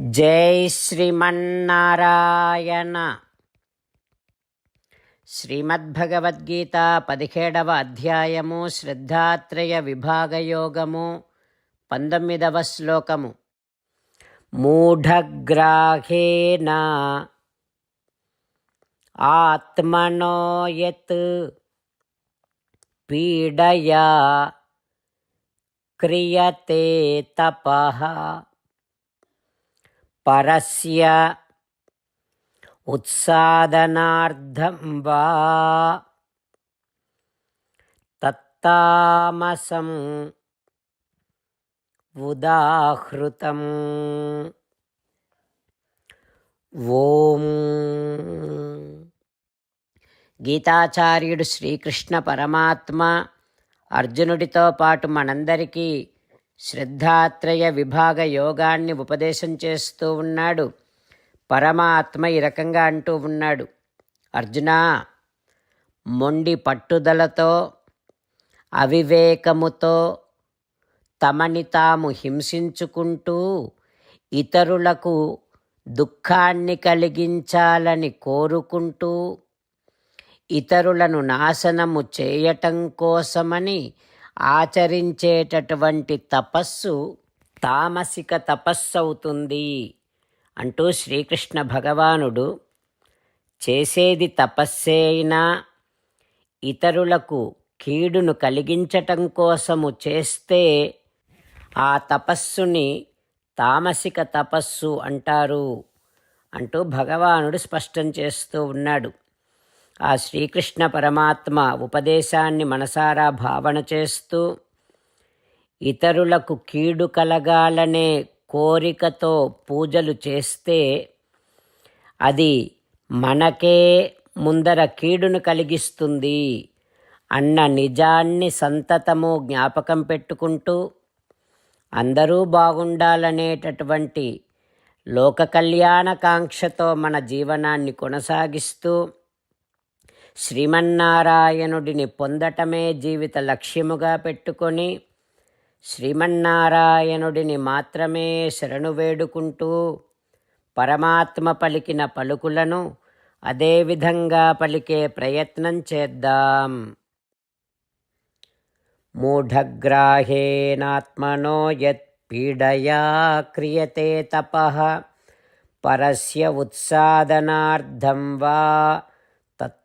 జై శ్రీమన్నారాయణ. శ్రీమద్భగవద్గీత పదిహేడవ అధ్యాయము శ్రద్ధాత్రయ విభాగయోగము పంతొమ్మిదవ శ్లోకము. మూఢగ్రాహేణ ఆత్మనోయత్ పీడయా క్రియతే తపః పరస్య ఉత్సాదనార్థం వా తత్తామసం ఉదాహృతం ఓం గీతాచార్యుడు శ్రీకృష్ణ పరమాత్మ అర్జునుడితో పాటు మనందరికీ శ్రద్ధాత్రయ విభాగ యోగాన్ని ఉపదేశం చేస్తూ ఉన్నాడు. పరమాత్మ ఈ రకంగా అంటూ ఉన్నాడు. అర్జున మొండి పట్టుదలతో అవివేకముతో తమని తాము హింసించుకుంటూ ఇతరులకు దుఃఖాన్ని కలిగించాలని కోరుకుంటూ ఇతరులను నాశనము చేయటం కోసమని ఆచరించేటటువంటి తపస్సు తామసిక తపస్సు అవుతుంది అంటూ శ్రీకృష్ణ భగవానుడు చేసేది తపస్సే అయినా ఇతరులకు కీడును కలిగించటం కోసము చేస్తే ఆ తపస్సుని తామసిక తపస్సు అంటారు అంటూ భగవానుడు స్పష్టం చేస్తూ ఉన్నాడు. ఆ శ్రీకృష్ణ పరమాత్మ ఉపదేశాన్ని మనసారా భావన చేస్తూ ఇతరులకు కీడు కలగాలనే కోరికతో పూజలు చేస్తే అది మనకే ముందర కీడును కలిగిస్తుంది అన్న నిజాన్ని సంతతము జ్ఞాపకం పెట్టుకుంటూ అందరూ బాగుండాలనేటటువంటి లోక కళ్యాణకాంక్షతో మన జీవనాన్ని కొనసాగిస్తూ శ్రీమన్నారాయణుడిని పొందటమే జీవిత లక్ష్యముగా పెట్టుకొని శ్రీమన్నారాయణుడిని మాత్రమే శరణు వేడుకుంటూ పరమాత్మ పలికిన పలుకులను అదేవిధంగా పలికే ప్రయత్నం చేద్దాం. మూఢగ్రాహేనాత్మనో యత్పీడయా క్రియతే తప పరస్య ఉత్సాదనార్థం వా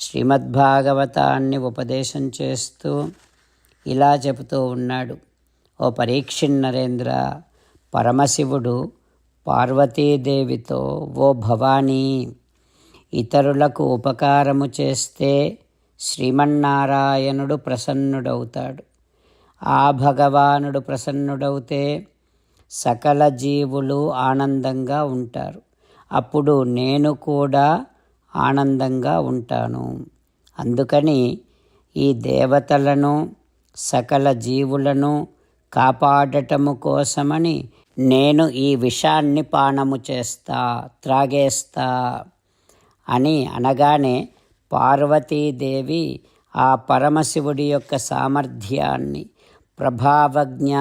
శ్రీమద్భాగవతాన్ని ఉపదేశం చేస్తూ ఇలా చెబుతూ ఉన్నాడు. ఓ పరీక్షిన్నరేంద్ర పరమశివుడు పార్వతీదేవితో ఓ భవానీ ఇతరులకు ఉపకారము చేస్తే శ్రీమన్నారాయణుడు ప్రసన్నుడవుతాడు. ఆ భగవానుడు ప్రసన్నుడవుతే సకల జీవులు ఆనందంగా ఉంటారు. అప్పుడు నేను కూడా ఆనందంగా ఉంటాను. అందుకని ఈ దేవతలను సకల జీవులను కాపాడటము కోసమని నేను ఈ విషాన్ని పానము చేస్తా త్రాగేస్తా అని అనగానే పార్వతీదేవి ఆ పరమశివుడి యొక్క సామర్థ్యాన్ని ప్రభావజ్ఞ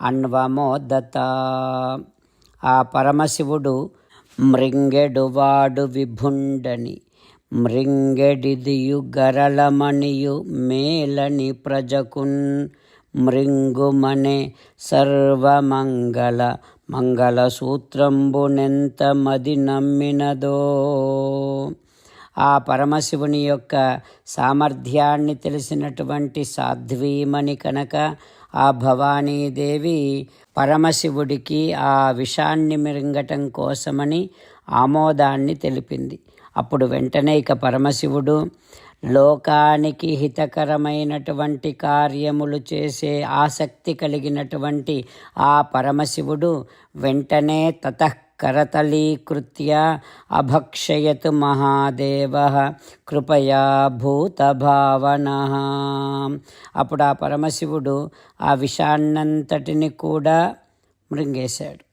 అన్వమోదత. ఆ పరమశివుడు మృంగెడువాడు విభుండని మృంగెడిదియు గరళమణియు మేలని ప్రజకున్ మృంగుమనే సర్వమంగళ మంగళసూత్రంబునెంత మది నమ్మినదో. ఆ పరమశివుని యొక్క సామర్థ్యాన్ని తెలిసినటువంటి సాధ్వీమణి కనుక ఆ భవానీదేవి పరమశివుడికి ఆ విషాన్ని మిరింగటం కోసమని ఆమోదాన్ని తెలిపింది. అప్పుడు వెంటనే ఇక పరమశివుడు లోకానికి హితకరమైనటువంటి కార్యములు చేసే ఆసక్తి కలిగినటువంటి ఆ పరమశివుడు వెంటనే తతః కరతలీకృత్య అభక్షయతు మహాదేవ కృపయా భూతభావన అప్పుడు ఆ పరమశివుడు ఆ విషాన్నంతటిని కూడా మృంగేశాడు.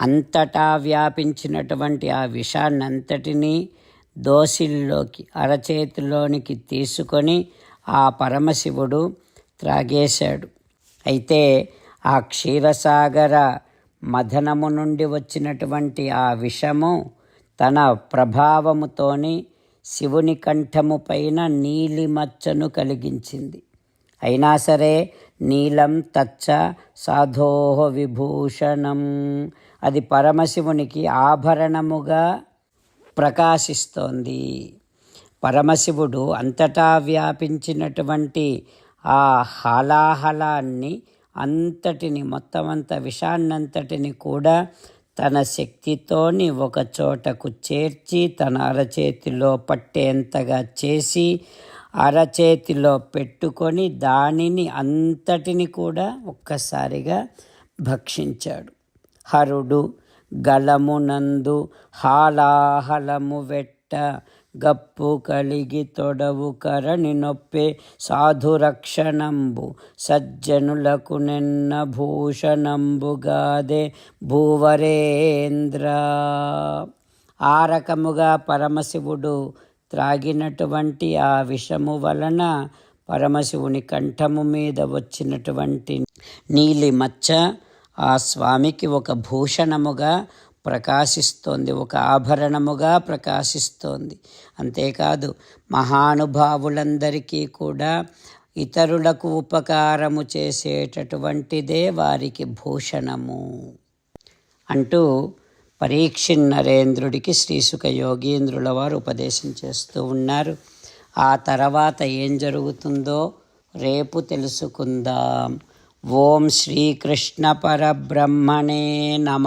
అంతటా వ్యాపించినటువంటి ఆ విషాన్నంతటినీ దోసిల్లోకి అరచేతిలోనికి తీసుకొని ఆ పరమశివుడు త్రాగేశాడు. అయితే ఆ క్షీరసాగర మథనము నుండి వచ్చినటువంటి ఆ విషము తన ప్రభావముతోని శివుని కంఠము పైన నీలిమచ్చను కలిగించింది. అయినా సరే నీలం తచ్చ సాధోహ విభూషణం. అది పరమశివునికి ఆభరణముగా ప్రకాశిస్తోంది. పరమశివుడు అంతటా వ్యాపించినటువంటి ఆ హలాహలాన్ని అంతటిని మొత్తం అంత విషాన్నంతటిని కూడా తన శక్తితోని ఒక చోటకు చేర్చి తన అరచేతిలో పట్టేంతగా చేసి అరచేతిలో పెట్టుకొని దానిని అంతటిని కూడా ఒక్కసారిగా భక్షించాడు. హరుడు గలమునందు హాలాహలము వెట్ట గప్పు కలిగి తొడవు కరణి నొప్పే సాధురక్షణంబు సజ్జనులకు నిన్న భూషణంబుగాదే భూవరేంద్ర. ఆ రకముగా పరమశివుడు త్రాగినటువంటి ఆ విషము వలన పరమశివుని కంఠము మీద వచ్చినటువంటి నీలి మచ్చ ఆ స్వామికి ఒక భూషణముగా ప్రకాశిస్తోంది ఒక ఆభరణముగా ప్రకాశిస్తోంది. అంతేకాదు మహానుభావులందరికీ కూడా ఇతరులకు ఉపకారము చేసేటటువంటిదే వారికి భూషణము. అంటూ పరీక్షిన్ నరేంద్రుడికి శ్రీసుఖ యోగీంద్రుల వారు ఉపదేశం చేస్తూ ఉన్నారు. ఆ తర్వాత ఏం జరుగుతుందో రేపు తెలుసుకుందాం. ఓం శ్రీకృష్ణ పరబ్రహ్మణే నమ.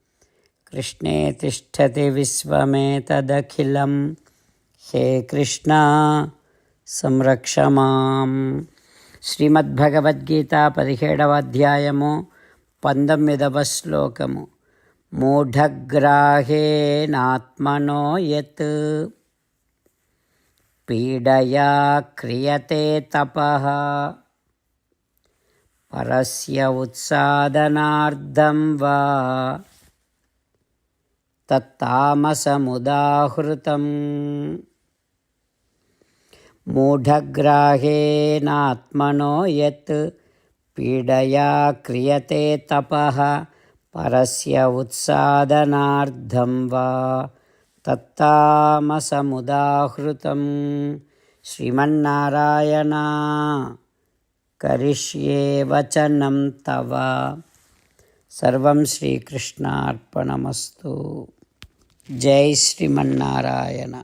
కృష్ణే తిష్టతి విశ్వమేతదఖిలం హే కృష్ణ సంరక్ష మాం శ్రీమద్భగవద్గీత పదిహేడవ అధ్యాయము పంతొమ్మిదవ శ్లోకము మూఢగ్రాహేనాత్మనో యత్ పీడయా క్రియతే తపః పరస్య ఉత్సాదనార్థం వా తత్తామసముదాహృతం మూఢగ్రాహేనాత్మనో యత్ పీడయా క్రియతే తపః పరస్య ఉత్సాదనార్థం వా తత్తామసముదాహృతం శ్రీమన్నారాయణ కరిష్యే వచనం తవ సర్వం శ్రీకృష్ణార్పణమస్తు జై శ్రీమన్నారాయణ.